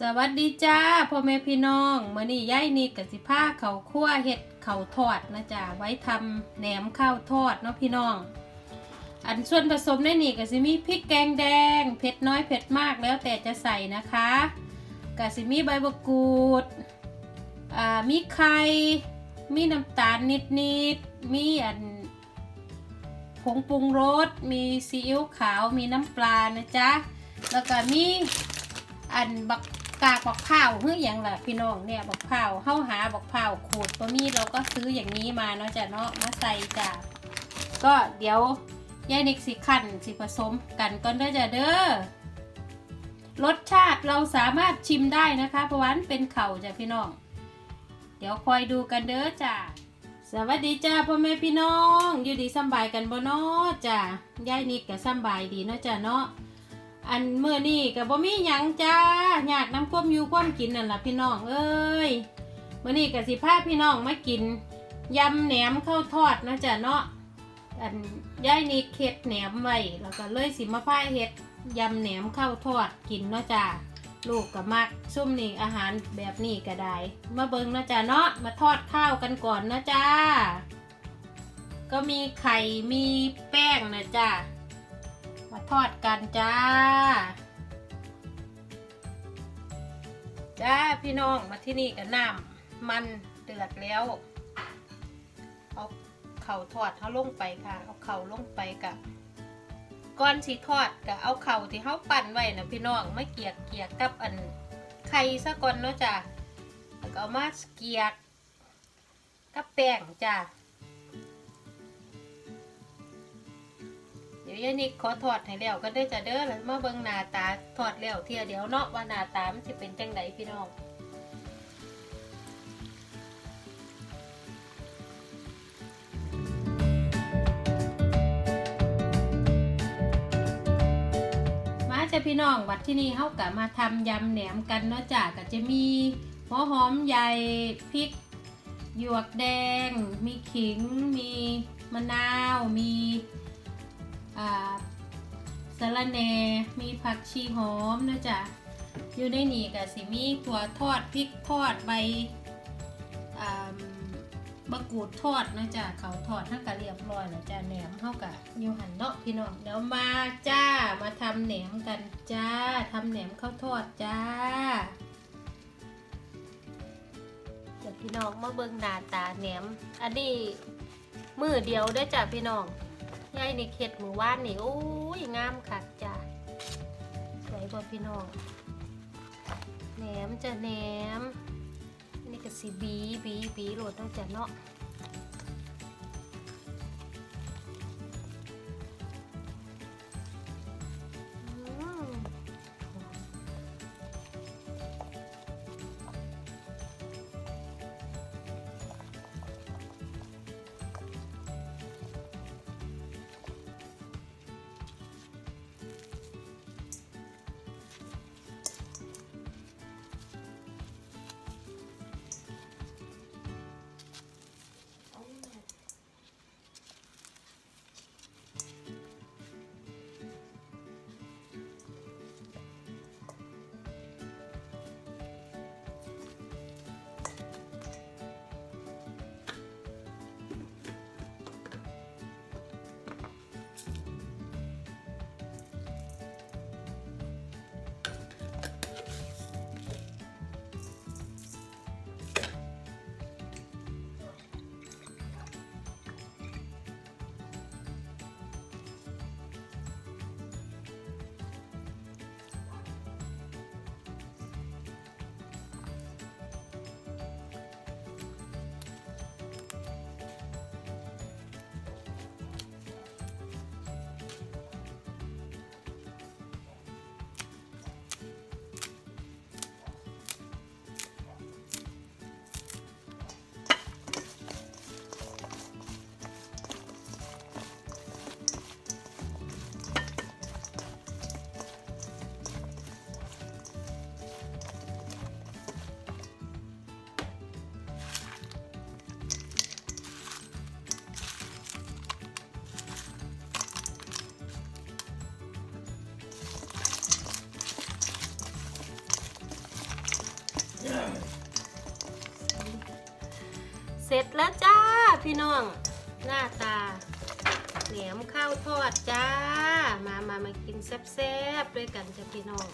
สวัสดีจ้าพ่อแม่พี่น้องมื้อนี้ยายนิดกับสิพาเขาคั่วเห็ดเขาทอดนะจ๊ะไว้ทำแหนมข้าวทอดเนาะพี่น้อง อันส่วนผสมในนี่ก็สิมีพริกแกงแดงเผ็ดน้อยเผ็ดมากแล้วแต่จะใส่นะคะก็สิมีใบมะกรูดอ่ามีไข่มีน้ำตาลนิดๆมีอันผงปรุงรสมีซีอิ๊วขาวมีน้ำปลานะจ๊ะแล้วก็มีอันบัก กากบักเผาวเฮ้ยอย่างล่ะพี่น้องเนี่ยบักเผาวเข้าหาบักเผาวขูดบะมี่เราก็ซื้ออย่างนี้มาเนาะจ้ะเนาะมาใส่จ้ะก็เดี๋ยวยายนิกสิขันสิผสมกันก่อนเด้อจ้ะเด้อรสชาติเราสามารถชิมได้นะคะเพราะวันเป็นเข่าจ้ะพี่น้อง เดี๋ยวคอยดูกันเด้อจ้ะสวัสดีจ้าพ่อแม่พี่น้อง อยู่ดีสบายกันบ่เนาะจ้ะยายนิกก็สบายดีเนาะจ้ะเนาะ อันเมื่อนี่กับบ่มีหยังจ้าอยากน้ำก้มอยู่ก้มกินนั่นล่ะพี่น้องเอ้ยเมื่อนี่กับสิพาพี่น้องมากินยำแหนมข้าวทอดนะจ๊ะเนาะอันย่ายนี่เค็ดแหนมไว้แล้วก็เลยสิมาพาเฮ็ดยำแหนมข้าวทอดกินเนาะจ้าลูกกับมักซุ่มนี่อาหารแบบนี้ก็ได้ มาเบิงนะจ้าเนาะมาทอดข้าวกันก่อนนะจ้าก็มีไข่มีแป้งนะจ้า ทอดกันจ้า จ้าพี่น้องมาที่นี่กับน้ำมันเดือดแล้วเอาเข่าทอดเขาลงไปค่ะ เอาเข่าลงไปกับก้อนสีทอดกับเอาเข่าที่เขาปั่นไว้นะพี่น้องไม่เกียกเกียกกับอันไข่ซะก่อนเนาะจ้าแล้วก็เอามาเกียกกับแป้งจ้า ดี๋ยวยายนิกขอถอดให้แล้วก็ได้อจะเด้อแล้วมาเบิ่งหน้าตาถอดแล้วเทียเดียวเนาะว่าหน้าตามันสิเป็นจังไดพี่น้องมาจ้ะพี่น้องวัดที่นี่เฮากะมาทำยำแหนมกันเนาะจ้ะก็จะมีหัวหอมใหญ่พริก หยวกแดง มีขิง มีมะนาว มี สะระแหน่มีผักชีหอมนะจ๊ะอยู่ในนี่ก็สิมีถั่วทอดพริกทอดใบอ่าบะกรูดทอดนะจ๊ะเขาทอดถ้ากะเรียบร้อยแล้วจ้ะแหนมเท่ากับยูหันเนาะพี่น้องเดี๋ยวมาจ้ามาทำแหนมกันจ้าทำแหนมข้าวทอดจ้าเดี๋ยวพี่น้องมาเบิ่งหน้าตาแหนม อันนี้มือเดียวเด้จ้ะพี่น้อง ยายนี่เข็ดหมู่ว่านนี่โอ้ยงามคักจ้ะสวยบ่พี่น้องแหนมจะแหนมนี่ก็สีบีบีบีโหลดตั้งแต่เนาะ พี่น้องหน้าตาแหนมข้าวทอดจ้า มามามากินแซ่บๆด้วยกันจ้ะพี่น้อง